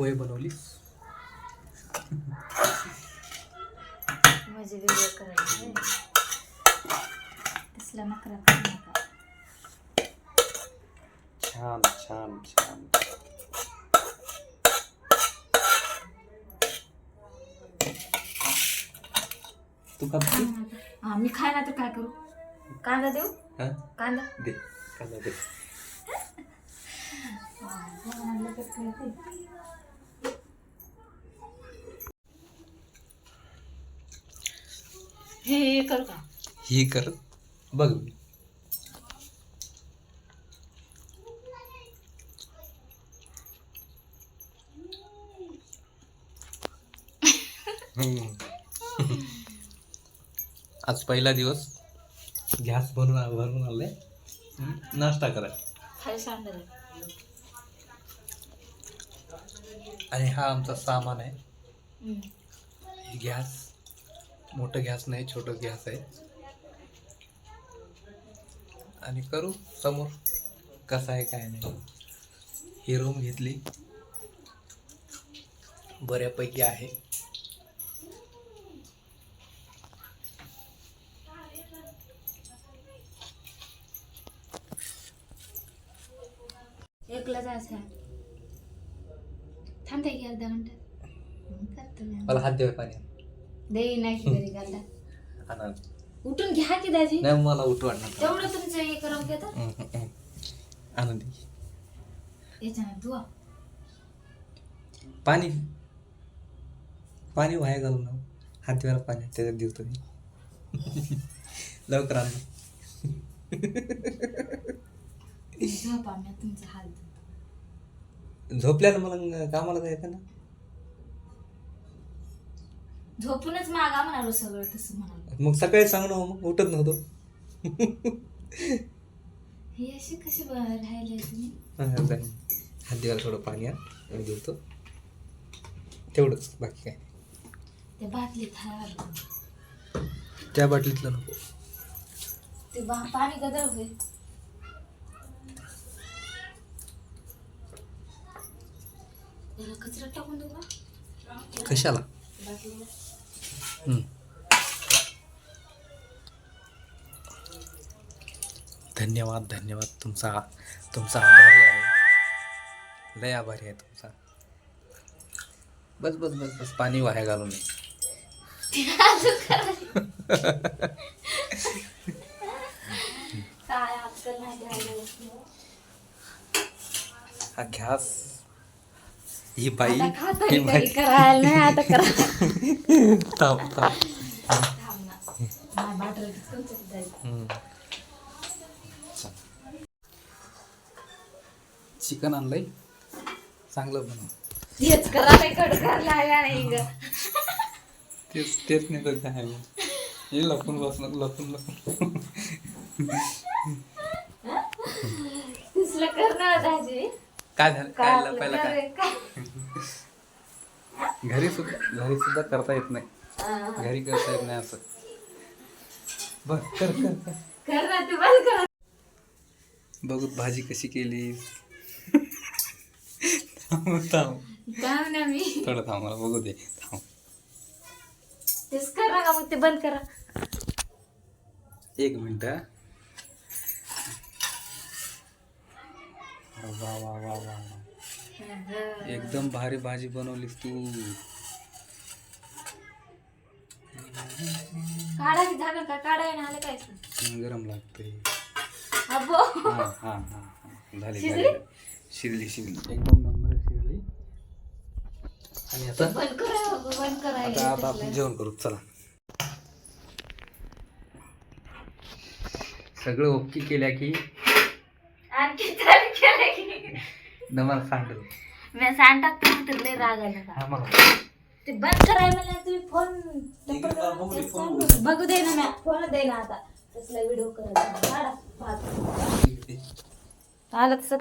पोहे बनवलीस? माझे व्हिडिओ करायचे तसला नकरा करू नका. छान छान छान. तू कापती हा मी खायला तर काय करू? कांदा देऊ? हा? कांदा? दे कांदा दे. हे हे करू का? ही कर. बघ. आज पहिला दिवस गॅस बनवून भरून आलाय. नाश्ता खाली सांडलं आणि हा आमचा सामान आहे. हम्म. गॅस. मोठं गॅस नाही छोटं गॅस आहे. आणि करू समोर कसं आहे काय नाही. ही रूम घेतली. बऱ्यापैकी आहे. एकला जायचं थांबते की अर्धा घंटा. मला हात देऊ पाणी. देई नाही की घरी घालला आणा. उठून घ्या की दाजी. नाही मला उठू वाटणार तेवढं तुमचं हे करून घेतात आणून दे. याच्यानं धुवा. पाणी. पाणी वाया घालू ना हात पाणी त्याच्यात देऊ तुम्ही. लवकर आण. तुमचा हात. झोपल्यानं मला कामाला जायचं ना? झोपूनच मागा म्हणालो सगळं तसं म्हणालो. मग सकाळी सांग ना हो मग उठत नव्हतो. हे अशी कशी ब- राहिले तुम्ही? हात द्यायला थोडं पाणी आण मी देतो तेवढंच बाकी काय ते बाटलीत हाय त्या बाटलीतलं नको. ते बा पाणी गदळ होईल. त्याला कचरा टाकून देऊ का? कशाला. धन्यवाद धन्यवाद. तुमचा तुमचा आभारी आहे. लय आभारी आहे तुमचा. बस बस बस बस. पाणी वाया घालू नये. काय आजकाल नाही द्यायला हा घ्यास ही बाई. ही बाई. करायला? नाही आता करा थांब थांब. चिकन आणलंय. चांगलं बनव. हेच करायला कड करायला नाही ग तेच तेच नाही तर काय मग. हे लपून बसणं लपून लपून. तसलं करणार दाजी काय झालं? काय लपायला करे- काय? घरी सुद्धा घरी सुद्धा करता येत नाही. घरी करता येत नाही असं. बर कर कर कर. कर ना तू बंद कर. बघू भाजी कशी केली. थांब थांब. थांब ना मी. थोडं थांब मला बघू दे. थांब. तेच कर ना मग ते बंद करा. एक मिनिट. वा वा वा वा वा. एकदम भारी भाजी बनवलीस तू. काढा की झालं का? काढाय ना आलं काय गरम लागते अबो. हा हा हा हा. झाली शिजली? झाली. शिजली? शिजली एकदम नंबर शिजली. आणि आता? बंद करा बंद करा. आता आता आपण जेवण करू. चला. सगळं ओके केल्या की? आणखी चालू की नमाला सांगतो मी सांग टाकतो तर लय राग आला का? हा मला ते बंद कराय मला तुम्ही फोन आहे, बघू दे, फोन बघू दे ना मॅ. फोन दे ना आता. तसला व्हिडिओ करायचा काढा. भात. ठीक आहे. आलं तसं